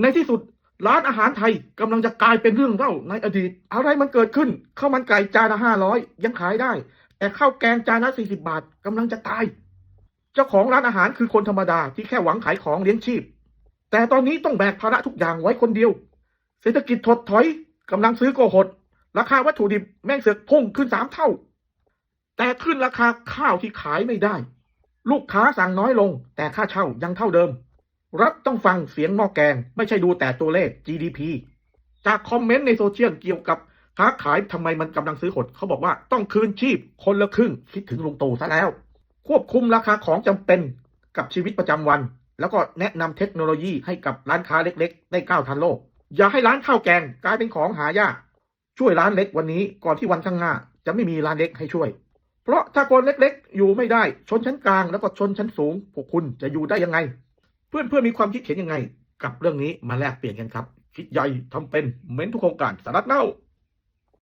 ในที่สุดร้านอาหารไทยกำลังจะกลายเป็นเรื่องเล่าในอดีต อะไรมันเกิดขึ้นข้าวมันไก่จานละห้าร้อยยังขายได้ แต่ข้าวแกงจานละสี่สิบาทกำลังจะตาย เจ้าของร้านอาหารคือคนธรรมดาที่แค่หวังขายของเลี้ยงชีพ แต่ตอนนี้ต้องแบกภาระทุกอย่างไว้คนเดียว เศรษฐกิจถดถอยกำลังซื้อก็หด ราคาวัตถุดิบแม่งเสือกพุ่งขึ้นสามเท่า แต่ขึ้นราคาข้าวที่ขายไม่ได้ ลูกค้าสั่งน้อยลง แต่ค่าเช่ายังเท่าเดิม รัฐต้องฟังเสียงหม้อแกง ไม่ใช่ดูแต่ตัวเลข GDP จากคอมเมนต์ในโซเชียลเกี่ยวกับค้าขายทำไมมันกำลังซื้อหดเขาบอกว่าต้องคืนชีพคนละครึ่งคิดถึงลุงตู่ซะแล้ว ควบคุมราคาของจำเป็นกับชีวิตประจำวัน แล้วก็แนะนำเทคโนโลยีให้กับร้านค้าเล็กๆ ได้ก้าวทันโลก อย่าให้ร้านข้าวแกงกลายเป็นของหายาก ช่วยร้านเล็กวันนี้ก่อนที่วันข้างหน้า จะไม่มีร้านเล็กให้ช่วย เพราะถ้าคนเล็กๆ อยู่ไม่ได้ ชนชั้นกลางแล้วก็ชนชั้นสูงพวกคุณจะอยู่ได้ยังไง พื่อนเพื่อมีความคิดเห็นยังไง กับเรื่องนี้มาแลกเปลี่ยนกันครับ คิดใหญ่ทำเป็นเม้นทุกโครงการสารัดเน่า